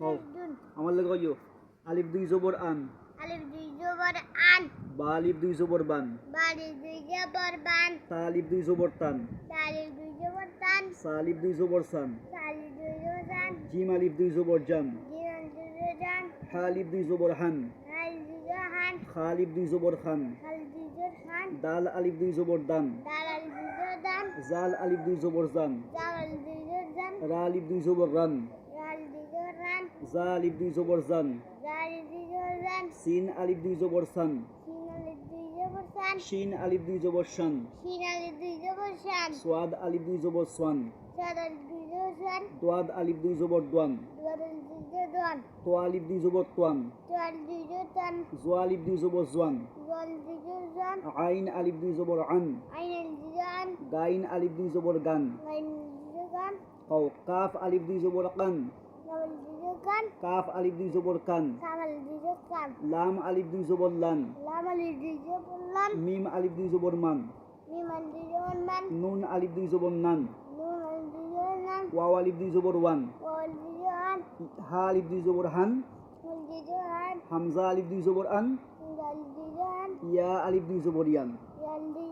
হও আমার লাগে কইও আলিফ দুই জবর আন আলিফ দুই জবর আন বা আলিফ দুই জবর বান বাড়ি দুই জবর বান তা আলিফ দুই জবর তান তালিফ দুই জবর তান সা আলিফ দুই জবর সান তালিফ দুই জবর তান জিম আলিফ দুই জবর দুই জান হা আলিফ দুই জবর হান হাল দুই জবর হান খা আলিফ দুই জবর খান হাল দুই জবর খান দাল আলিফ দুই জবর দান দালাল দুই জবর দান জাল আলিফ দুই জবর জান জাওয়াল দুই জবর জান রা আলিফ দুই জবর রান রাল দুই জবর রান জা আলিফ দুই জবর জান সিন আলিফ দুই জবর সান শিন আলিফ দুই জবর শান সোয়াদ আলিফ দুই জবর সোয়ান দোয়াদ আলিফ দুই জবর দোয়ান তো আলিফ দুই জবর তোয়ান জোয়া আলিফ দুই জবর জোয়ান আইন আলিফ দুই জবর আন গাইন আলিফ দুই জবর গান কাফ আলিফ দুই জবর কান গান কাফ আলিফ দুই জবর কান কামাল দুই জবর কান লাম আলিফ দুই জবর লান লামালি দুই জবর লান মিম আলিফ দুই জবর মান মিমান দুই জবর মান নুন আলিফ দুই জবর নান নুন দুই জবর নান ওয়াও আলিফ দুই জবর ওয়ান দুই জবর হা আলিফ দুই জবর হান হামজা আলিফ দুই জবর আন ইয়া আলিফ দুই জবর ইয়ান জবর